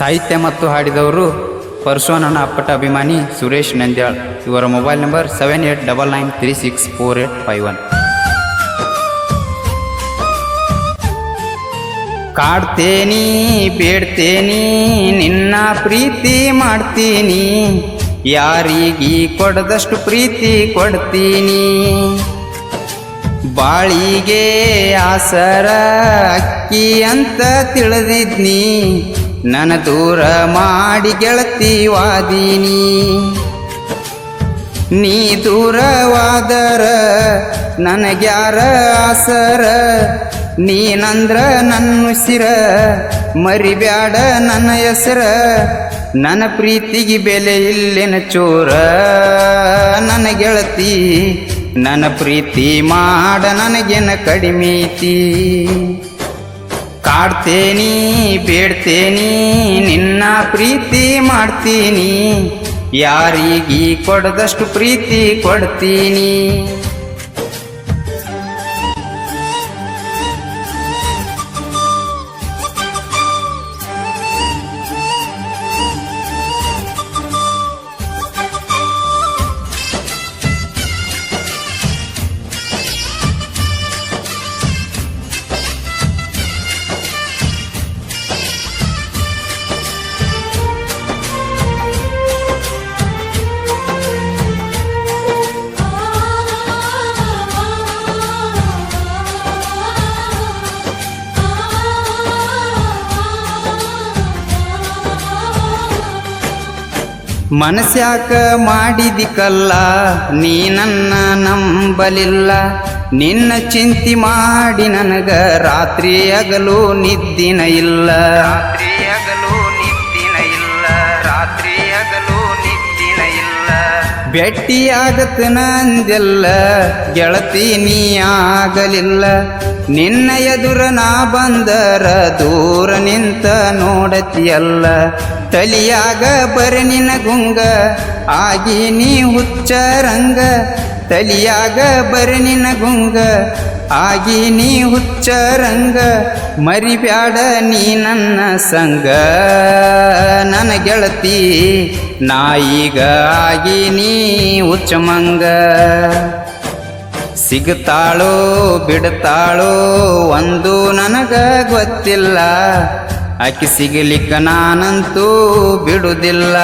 ಸಾಹಿತ್ಯ ಮತ್ತು ಹಾಡಿದವರು ಪರಶುವನನ ಅಪ್ಪಟ ಅಭಿಮಾನಿ ಸುರೇಶ್ ನಂದ್ಯಾಳ್. ಇವರ mobile number seven eight double nine three six four eight five one. ಕಾಡ್ತೇನಿ, ಬೇಡ್ತೇನಿ, ನಿನ್ನ ಪ್ರೀತಿ ಮಾಡ್ತೀನಿ. ಯಾರಿಗಿ ಕೊಡದಷ್ಟು ಪ್ರೀತಿ ಕೊಡ್ತೀನಿ? ಬಾಳಿಗೆ ಆಸರ, ಅಕ್ಕಿ ಅಂತ ತಿಳಿದಿದ್ನಿ. ನನ್ನ ದೂರ ಮಾಡಿ ಗೆಳತಿ ವಾದಿನಿ. ನೀ ದೂರವಾದರ ನನಗ್ಯಾರ ಆಸರ? ನೀನಂದ್ರ ನನ್ನ ಉಸಿರ, ಮರಿಬ್ಯಾಡ ನನ್ನ ಹೆಸರ. ನನ್ನ ಪ್ರೀತಿಗೆ ಬೆಲೆ ಇಲ್ಲಿನ ಚೋರ? ನನ್ನ ಗೆಳತಿ, ನನ್ನ ಪ್ರೀತಿ ಮಾಡ ನನಗೇನ ಕಡಿಮೆ ಐತಿ? ಕಾಡ್ತೇನಿ ಬೇಡ್ತೇನಿ ನಿನ್ನ ಪ್ರೀತಿ ಮಾಡ್ತೀನಿ. ಯಾರಿಗೀ ಕೊಡದಷ್ಟು ಪ್ರೀತಿ ಕೊಡ್ತೀನಿ. ಮನಸ್ಯಾಕ ಮಾಡಿದಿಕಲ್ಲ ನೀ ನನ್ನ ನಂಬಲಿಲ್ಲ. ನಿನ್ನ ಚಿಂತಿ ಮಾಡಿ ನನಗ ರಾತ್ರಿ ಹಗಲು ನಿದ್ದಿನ ಇಲ್ಲ. ಭೆಟ್ಟಿಯಾಗತ್ತ ನಂದೆಲ್ಲ, ಗೆಳತಿ ನೀ ಆಗಲಿಲ್ಲ ನಿನ್ನ ಎದುರ ನಾ ಬಂದರ ದೂರ ನಿಂತ ನೋಡತಿಯಲ್ಲ. ತಲಿಯಾಗ ಬರೆ ನಿನ ಗುಂಗ ಆಗಿ ನೀ ಹುಚ್ಚರಂಗ. ತಲಿಯಾಗ ಬರನಿನ ಗುಂಗ. ಆಗಿ ನೀ ಹುಚ್ಚರಂಗ ಮರಿಬ್ಯಾಡ ನೀ ನನ್ನ ಸಂಗ. ನನ್ನ ಗೆಳತಿ ನಾಯಿಗ ಆಗಿ ನೀ ಹುಚ್ಚಮಂಗ ಸಿಗ್ತಾಳೋ ಬಿಡ್ತಾಳೋ ಒಂದು ನನಗ ಗೊತ್ತಿಲ್ಲ. ಆಕೆ ಸಿಗಲಿಕ್ಕ ನಾನಂತೂ ಬಿಡುವುದಿಲ್ಲ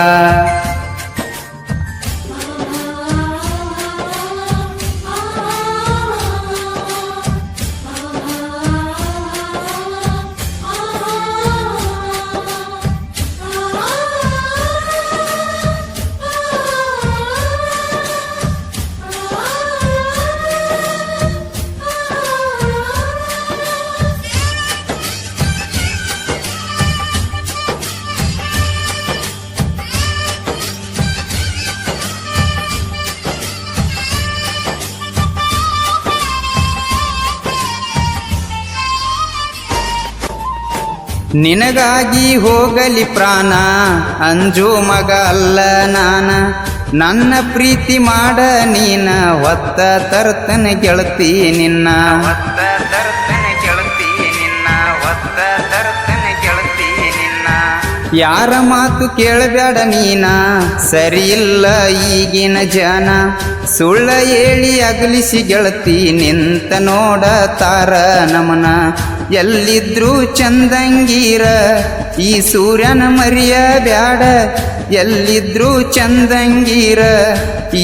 ನಿನಗಾಗಿ ಹೋಗಲಿ ಪ್ರಾಣ, ಅಂಜು ಮಗ ಅಲ್ಲ ನಾನ. ನನ್ನ ಪ್ರೀತಿ ಮಾಡ ನೀನ, ಒತ್ತ ತರ್ತನ ಗೆಳತಿ ನಿನ್ನ. ಒತ್ತ ಯಾರ ಮಾತು ಕೇಳಬೇಡ ನೀನ? ಸರಿಯಿಲ್ಲ ಈಗಿನ ಜನ. ಸುಳ್ಳ ಹೇಳಿ ಅಗಲಿಸಿ ಗೆಳತಿ, ನಿಂತ ನೋಡ ತಾರ ನಮನ. ಎಲ್ಲಿದ್ರು ಚಂದಂಗೀರ, ಈ ಸೂರ್ಯನ ಮರಿಯ ಬ್ಯಾಡ ಎಲ್ಲಿದ್ರು ಚಂದಂಗೀರ,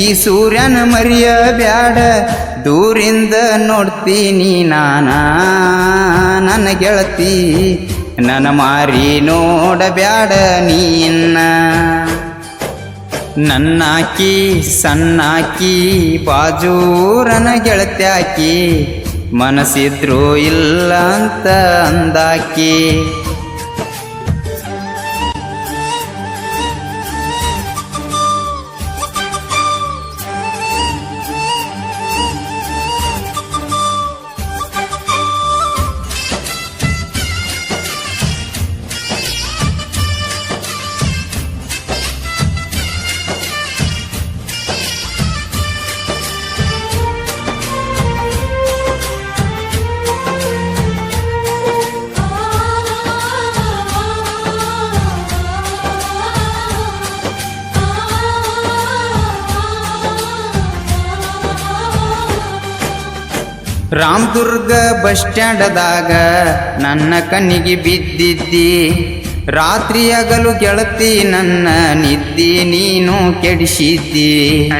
ಈ ಸೂರ್ಯನ ಮರಿಯ ಬ್ಯಾಡ ದೂರಿಂದ ನೋಡ್ತೀನಿ ನಾನ, ನನ್ನ ಗೆಳತಿ. ನನ್ನ ಮಾರಿ ನೋಡಬ್ಯಾಡ ನೀನ್ನ. ನನ್ನಾಕಿ ಸಣ್ಣಾಕಿ ಬಾಜೂರನ ಗೆಳತ್ಯಾಕಿ ಮನಸ್ಸಿದ್ರು ಇಲ್ಲ ಅಂತ ಅಂದಾಕಿ. ರಾಮದುರ್ಗ ಬಸ್ ಸ್ಟ್ಯಾಂಡದಾಗ ನನ್ನ ಕಣ್ಣಿಗೆ ಬಿದ್ದಿದ್ದಿ. ರಾತ್ರಿ ಹಗಲು ಗೆಳತಿ ನನ್ನ ನಿದ್ದಿ ನೀನು ಕೆಡಿಸಿದ್ದಿ.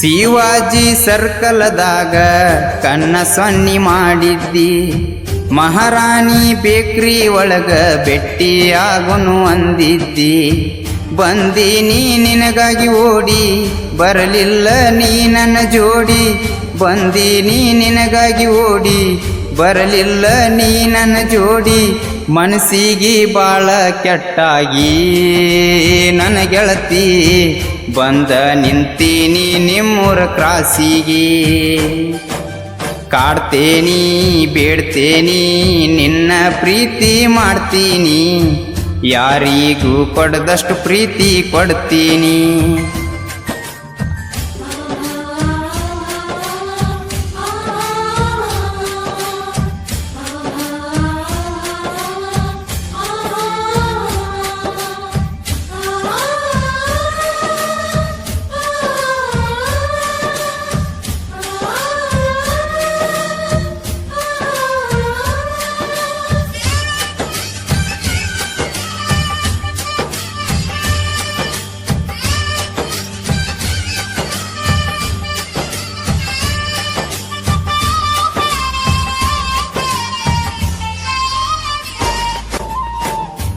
ಶಿವಾಜಿ ಸರ್ಕಲ್ದಾಗ ಕಣ್ಣ ಸನ್ನಿ ಮಾಡಿದ್ದಿ. ಮಹಾರಾಣಿ ಬೇಕ್ರಿ ಒಳಗ ಭೆಟ್ಟಿಯಾಗುನು ಅಂದಿದ್ದಿ. ಬಂದೀನಿ ನಿನಗಾಗಿ ಓಡಿ, ಬರಲಿಲ್ಲ ನೀ ನನ್ನ ಜೋಡಿ. ಬಂದೀನಿ ನಿನಗಾಗಿ ಓಡಿ, ಬರಲಿಲ್ಲ ನೀ ನನ್ನ ಜೋಡಿ. ಮನಸ್ಸಿಗೆ ಬಾಳ ಕೆಟ್ಟಾಗಿ ನನ್ನ ಗೆಳತಿ ಬಂದ ನಿಂತೀನಿ ನಿಮ್ಮೂರ ಕ್ರಾಸಿಗೆ. ಕಾಡ್ತೇನಿ, ಬೇಡ್ತೇನಿ, ನಿನ್ನ ಪ್ರೀತಿ ಮಾಡ್ತೀನಿ. ಯಾರಿಗೂ ಕೊಡದಷ್ಟು ಪ್ರೀತಿ ಕೊಡ್ತೀನಿ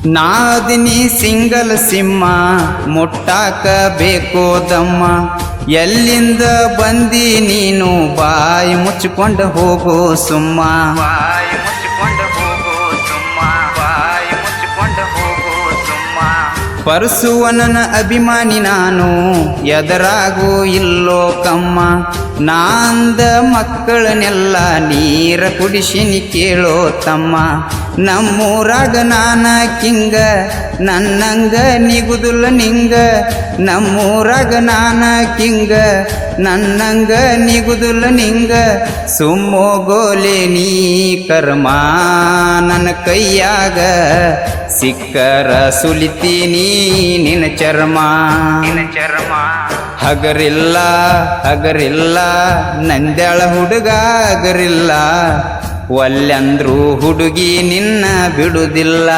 ನಾದಿನಿ ಸಿಂಗಲ್ ಸಿಂಹ ಮುಟ್ಟಾಕ ಬೇಕೋದಮ್ಮ ಎಲ್ಲಿಂದ ಬಂದಿ ನೀನು? ಬಾಯಿ ಮುಚ್ಚಿಕೊಂಡು ಹೋಗೋ ಸುಮ್ಮ. ಬಾಯಿ ಮುಚ್ಚಿಕೊಂಡು ಹೋಗೋ ಸುಮ್ಮ. ಬಾಯಿ ಮುಚ್ಚಿಕೊಂಡು ಹೋಗೋ ಸುಮ್ಮ. ಪರಸುವನನ ಅಭಿಮಾನಿ ನಾನು ಎದರಾಗೂ ಇಲ್ಲೋ ಕಮ್ಮ. ನಾಂದ ಮಕ್ಕಳನ್ನೆಲ್ಲ ನೀರ ಕುಡಿಸಿನಿ ಕೇಳೋ ತಮ್ಮ. ನಮ್ಮೂರಾಗ ನಾನ ಕಿಂಗ, ನನ್ನಂಗ ನಿಗುದುಲ್ಲ ನಿಂಗ. ನಮ್ಮೂರಾಗ ನಾನ ಕಿಂಗ, ನನ್ನಂಗ ನಿಗುದುಲ್ಲ ನಿಂಗ. ಸುಮ್ಮೋಗೋಲೆ ನೀ ಕರ್ಮ ನನ್ನ ಕೈಯಾಗ, ಸಿಕ್ಕರ ಸುಲಿತೀನಿ ನಿನ್ನ ಚರ್ಮ. ನಿನ್ನ ಚರ್ಮ. ಹಗರಿಲ್ಲ ಹಗರಿಲ್ಲ ನಂದ್ಯಾಳ ಹುಡುಗ ಹಗರಿಲ್ಲ. ಒಲ್ಲೆಂದ್ರೂ ಹುಡುಗಿ ನಿನ್ನ ಬಿಡುದಿಲ್ಲ.